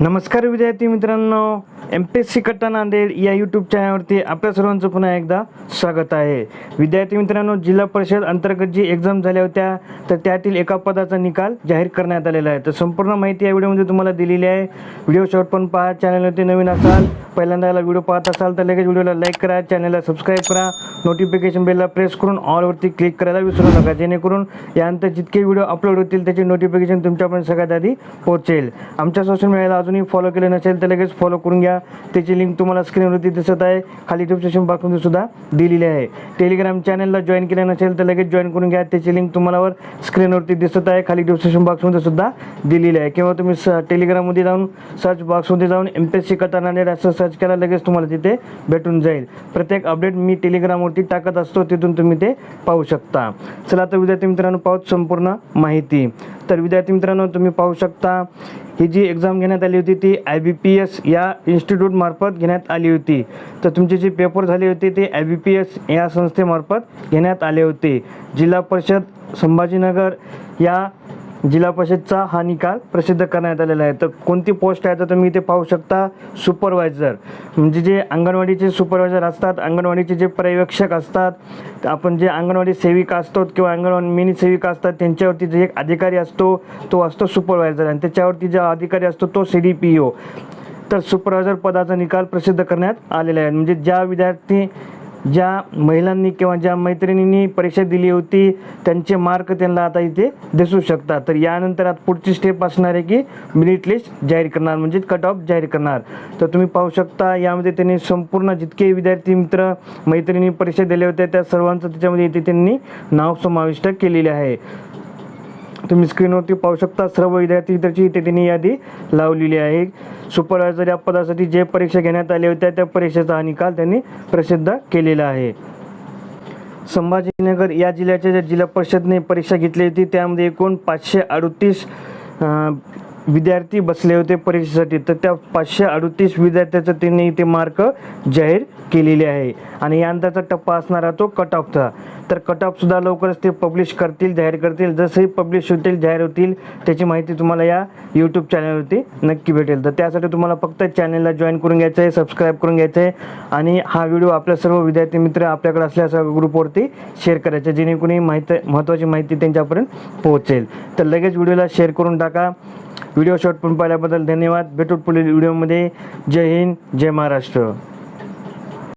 नमस्कार विद्यार्थी मित्रांनो एम पी एस सी कट्टा नांदेड या यूट्यूब चॅनलवरती आपल्या सर्वांचं पुन्हा एकदा स्वागत आहे. विद्यार्थी मित्रांनो जिल्हा परिषद अंतर्गत जी एक्झाम झाल्या होत्या तर त्यातील एका पदाचा निकाल जाहीर करण्यात आलेला आहे. तर संपूर्ण माहिती या व्हिडिओमध्ये तुम्हाला दिलेली आहे. व्हिडिओ शॉर्ट पण पहा चॅनलवरती नवीन असाल पहिल्यांदा याला व्हिडिओ पाहत असाल तर लगेच व्हिडिओला लाईक करा चॅनलला सबस्क्राईब करा. नोटिफिकेशन बेलला प्रेस करून ऑलवरती क्लिक करायला विसरू नका. जेणेकरून यानंतर जितके व्हिडिओ अपलोड होतील त्याचे नोटिफिकेशन तुमच्यापर्यंत सगळ्यात आधी पोहोचेल. आमच्या सोशल मीडियाला अजूनही फॉलो केलं नसेल तर लगेच फॉलो करून घ्या. त्याची लिंक तुम्हाला स्क्रीनवरती दिसत आहे. खाली डिस्क्रिप्शन बॉक्समध्ये सुद्धा दिलेली आहे. टेलिग्राम चॅनलला जॉईन केलं नसेल तर लगेच जॉईन करून घ्या. त्याची लिंक तुम्हाला वर स्क्रीनवरती दिसत आहे. खाली डिस्क्रिप्शन बॉक्समध्ये सुद्धा दिलेली आहे. किंवा तुम्ही स टेलिग्राममध्ये जाऊन सर्च बॉक्समध्ये जाऊन एम पी एस सी कथा नांदेड असं सर्च केला लगेच तुम्हाला तिथे भेटून जाईल. प्रत्येक अपडेट मी टेलिग्रामवरती टाकत असतो तिथून तुम्ही ते पाहू शकता. चला तर विद्यार्थी मित्रांनो पाहूच संपूर्ण माहिती. तर विद्यार्थी मित्रांनो तुम्ही पाहू शकता ही जी एक्झाम घेण्यात आली होती ती आय बी पी एस या इन्स्टिट्यूटमार्फत घेण्यात आली होती. तर तुमचे जे पेपर झाले होते ते आय बी पी एस या संस्थेमार्फत घेण्यात आले होते. जिल्हा परिषद संभाजीनगर या जिल्हा परिषदचा हा निकाल प्रसिद्ध करण्यात आलेला आहे. तर कोणती पोस्ट आहे तर तुम्ही इथे पाहू शकता सुपरवायझर म्हणजे जे अंगणवाडीचे सुपरवायझर असतात अंगणवाडीचे जे पर्यवेक्षक असतात आपण जे अंगणवाडी सेविका असतो किंवा अंगणवाडी मिनी सेविका असतात त्यांच्यावरती जे एक अधिकारी असतो तो असतो सुपरवायझर आणि त्याच्यावरती जो अधिकारी असतो तो सी डी पी ओ तर सुपरवायझर पदाचा निकाल प्रसिद्ध करण्यात आलेला आहे. म्हणजे ज्या विद्यार्थी ज्या महिलांनी किंवा ज्या मैत्रिणींनी परीक्षा दिली होती त्यांचे मार्क त्यांना आता इथे दिसू शकतात. तर यानंतर आता पुढची स्टेप असणार आहे की मिनिट लिस्ट जाहीर करणार म्हणजे कट ऑफ जाहीर करणार. तर तुम्ही पाहू शकता यामध्ये त्यांनी संपूर्ण जितके विद्यार्थी मित्र मैत्रिणी परीक्षा दिल्या होत्या त्या सर्वांचं त्याच्यामध्ये इथे त्यांनी नाव समाविष्ट केलेले आहे. तुम्ही स्क्रीनवरती पाहू शकता सर्व विद्यार्थी त्याची इथे त्यांनी यादी लावलेली आहे. सुपरवायझर या पदासाठी जे परीक्षा घेण्यात आल्या होत्या त्या परीक्षेचा हा निकाल त्यांनी प्रसिद्ध केलेला आहे. संभाजीनगर या जिल्ह्याच्या ज्या जिल्हा परिषदने परीक्षा घेतली होती त्यामध्ये एकूण पाचशे अडतीस विद्यार्थी बसले होते परीक्षेसाठी तर त्या पाचशे अडतीस विद्यार्थ्याचं त्यांनी इथे मार्क जाहीर केलेले आहे. आणि यंदाचा टप्पा असणारा तो कट ऑफचा तर कट ऑफसुद्धा लवकरच ते पब्लिश करतील जाहीर करतील. जसंही पब्लिश होतील जाहीर होतील त्याची माहिती तुम्हाला या यूट्यूब चॅनलवरती नक्की भेटेल. तर त्यासाठी तुम्हाला फक्त चॅनलला जॉईन करून घ्यायचं आहे सबस्क्राईब करून घ्यायचं आहे. आणि हा व्हिडिओ आपल्या सर्व विद्यार्थी मित्र आपल्याकडे असल्या सर्व ग्रुपवरती शेअर करायचे जेणेकरून माहिती महत्त्वाची माहिती त्यांच्यापर्यंत पोहोचेल. तर लगेच व्हिडिओला शेअर करून टाका. व्हिडिओ शॉर्ट पण पाहिल्याबद्दल धन्यवाद. भेटू पुढील व्हिडिओमध्ये. जय हिंद जय महाराष्ट्र.